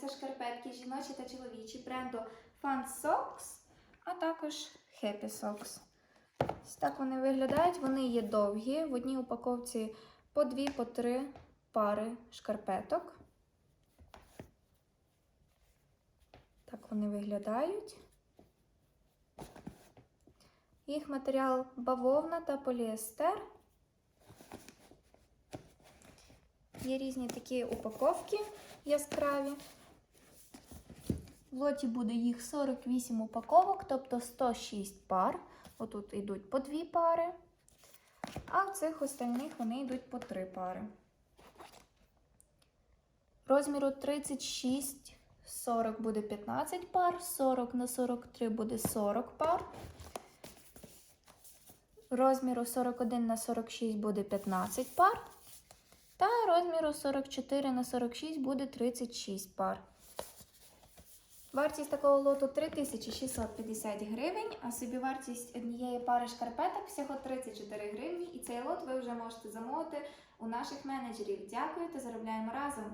це шкарпетки жіночі та чоловічі бренду Fun Socks, а також Happy Socks. Ось так вони виглядають. Вони є довгі. В одній упаковці по дві, по три пари шкарпеток. Так вони виглядають. Їх матеріал бавовна та поліестер. Є різні такі упаковки яскраві. В лоті буде їх 48 упаковок, тобто 106 пар. Отут йдуть по 2 пари, а в цих остальних вони йдуть по 3 пари. Розміру 36, 40 буде 15 пар, 40 на 43 буде 40 пар. Розміру 41 на 46 буде 15 пар. Та розміру 44 на 46 буде 36 пар. Вартість такого лоту 3650 гривень, а собівартість однієї пари шкарпеток всього 34 гривні. І цей лот ви вже можете замовити у наших менеджерів. Дякую та заробляємо разом!